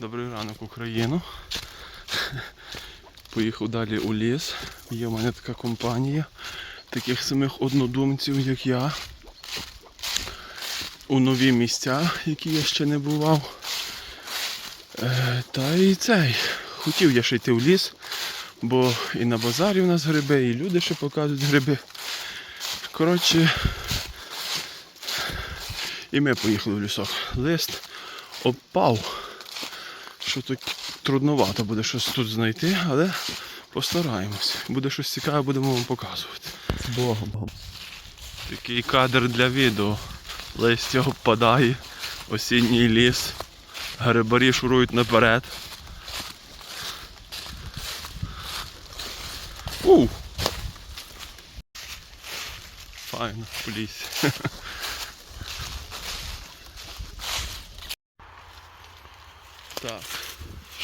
Добрий ранок, Україну. Поїхав далі у ліс. Є в мене така компанія таких самих однодумців, як я. У нові місця, які я ще не бував. Е, та і цей. Хотів я ще йти в ліс, бо і на базарі в нас гриби, і люди ще показують гриби. Коротше, і ми поїхали в лісок. Лист опав. Що тут трудновато буде щось тут знайти, але постараємось. Буде щось цікаве, будемо вам показувати. З Богом. Такий кадр для відео. Листя впадає, осінній ліс, грибарі шурують наперед. У! Файно, в лісі. Так,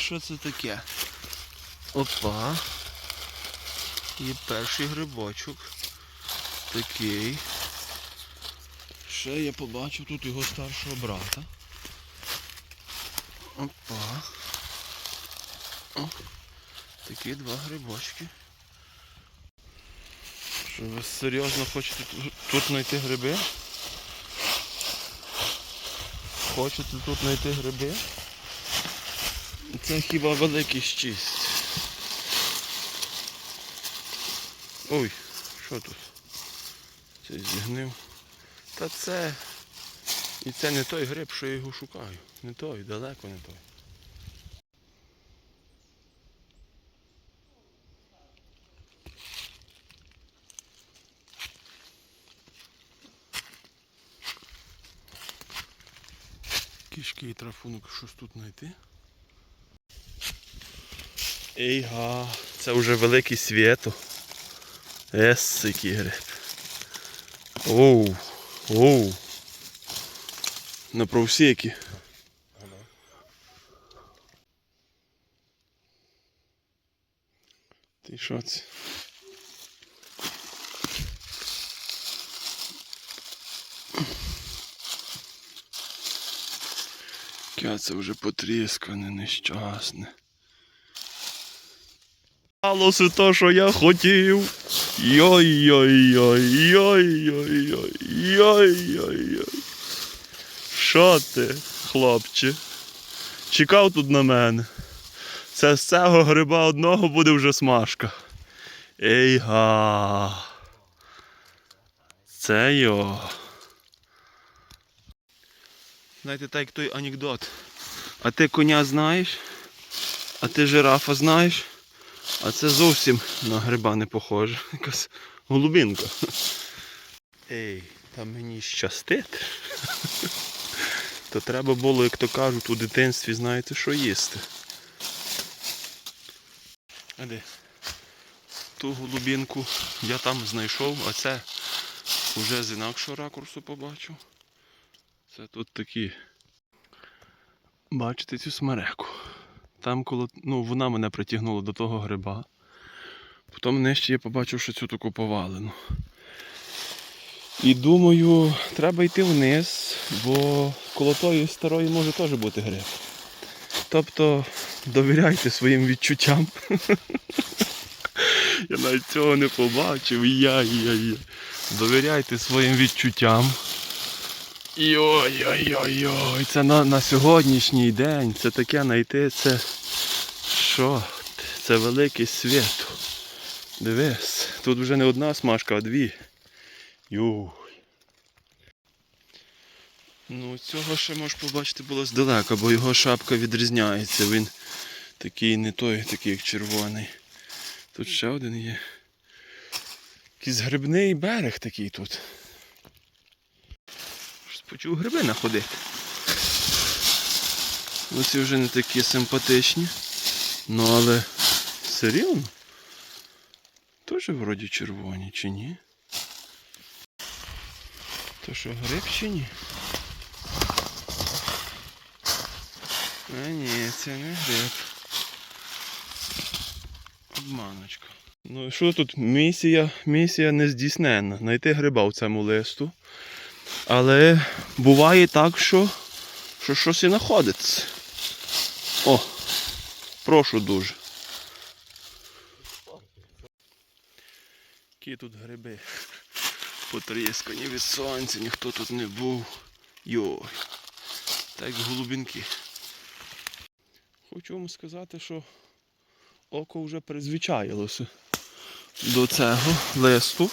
що це таке? Опа. І перший грибочок. Такий. Ще я побачив тут його старшого брата. Опа. О, такі два грибочки. Що ви серйозно хочете тут- знайти гриби? Хочете тут знайти гриби? Це хіба великий щість. Ой, що тут? Це зігнив. Та це. І це не той гриб, що я його шукаю. Не той, далеко не той. Кішки і трафунок щось тут знайти. Ейга, це вже великий свято. Ес, який. Оу, оу. На провсекі. Ти що це? Яке це вже потріскане, нещасне. Сталося то, що я хотів. Йой-йой-йой-йой-йой-йой-йой. Що ти, хлопче? Чекав тут на мене. Це з цього гриба одного буде вже смажка. Ейга. Це йо. Знаєте, так як той анекдот. А ти коня знаєш? А ти жирафа знаєш? А це зовсім на гриба не похоже. Якась голубінка. Ей, та мені щастить. То треба було, як то кажуть, у дитинстві знаєте, що їсти. А? Ту голубінку я там знайшов, а це вже з інакшого ракурсу побачив. Це тут такі. Бачите цю смереку. Там коло, ну, вона мене притягнула до того гриба. Потім нижче я побачив, що цю таку повалену. І думаю, треба йти вниз, бо коло тої старої може теж бути гриб. Тобто довіряйте своїм відчуттям. Я навіть цього не побачив. Я-я-я. Довіряйте своїм відчуттям. Йой-йой-йой-йой, це на, на сьогоднішній день, це таке знайти, це що? Це великий світ. Дивись, тут вже не одна смажка, а дві. Юй. Ну цього ще можеш побачити було здалека, бо його шапка відрізняється. Він такий не той, такий як червоний. Тут ще один є. Якийсь грибний берег такий тут. Почув гриби находити. Оці вже не такі симпатичні. Ну але все рівно. Теж вроді червоні чи ні? То що гриб чи ні? А ні, це не гриб. Обманочка. Ну що тут? Місія, місія не здійсненна. Знайти гриба в цьому листу. Але буває так, що, що щось і знаходиться. О, прошу дуже. Які тут гриби потріскані від сонця, ніхто тут не був. Йой. Так голубінки. Хочу вам сказати, що око вже призвичаїлося до цього листу.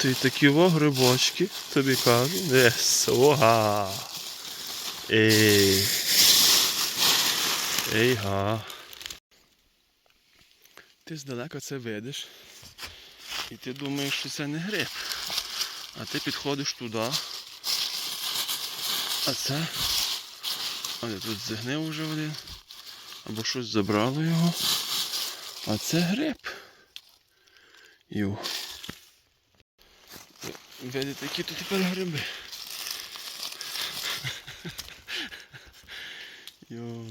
Ти такі во грибочки, тобі кажу. Ес, ога. Ей. Ей га. Ти здалека це видиш. І ти думаєш, що це не гриб. А ти підходиш туди. А це. А де тут зігнив вже один. Або щось забрало його. А це гриб. Йо. Видите, які тут тепер гриби. Йо.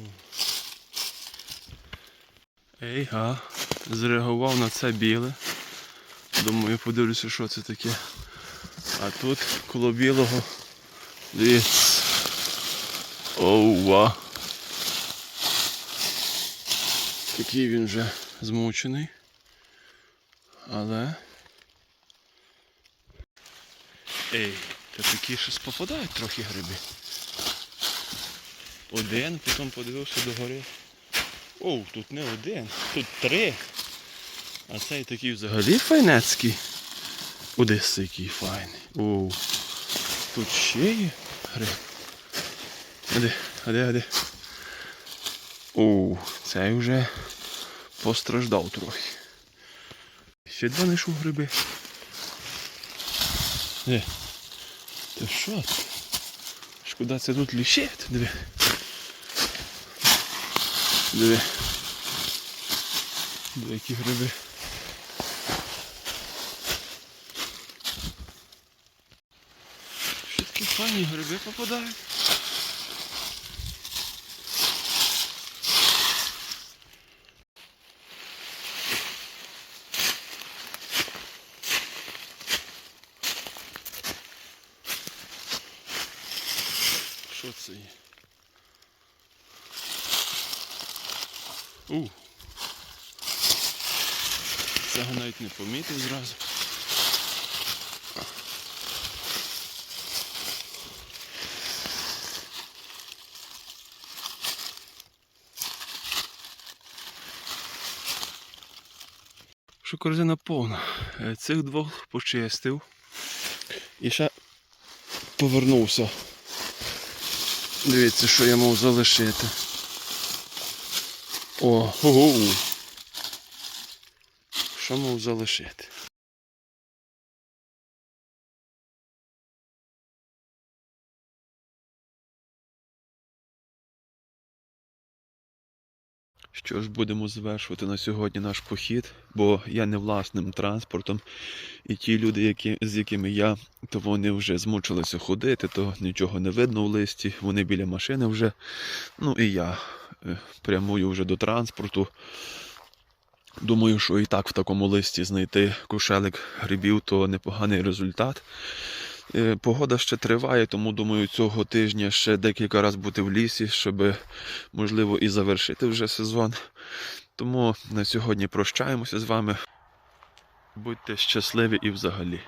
Ей, га. Зреагував на це біле. Думаю, подивлюся, що це таке. А тут коло білого. Дивіться. Оува. Такий він вже змучений. Але. Ей, та такі щось попадають трохи гриби. Один, потім подивився догори. Оу, тут не один, тут три. А цей такий взагалі файнецький. Одеса який файний. Оу. Тут ще є гриб. А де, а де, а? Оу, цей вже постраждав трохи. Ще два знайшов гриби. Де? Та що? ти? Шкода це тут ліщить, диви. Диви. Диви, які гриби. Що такі файні гриби попадають? Це? У. Цього навіть не помітив зразу. Що корзина повна. Е, Цих двох почистив. І ще повернувся. Дивіться, що я мав залишити. О, ого. Що мав залишити? Що ж, будемо завершувати на сьогодні наш похід, бо я не власним транспортом. І ті люди, які, з якими я, то вони вже змучилися ходити, то нічого не видно в листі, вони біля машини вже. Ну і я е, прямую вже до транспорту. Думаю, що і так в такому листі знайти кошелик грибів, то непоганий результат. Е, Погода ще триває, тому думаю, цього тижня ще декілька разів бути в лісі, щоб можливо і завершити вже сезон. Тому на сьогодні прощаємося з вами. Будьте щасливі і взагалі.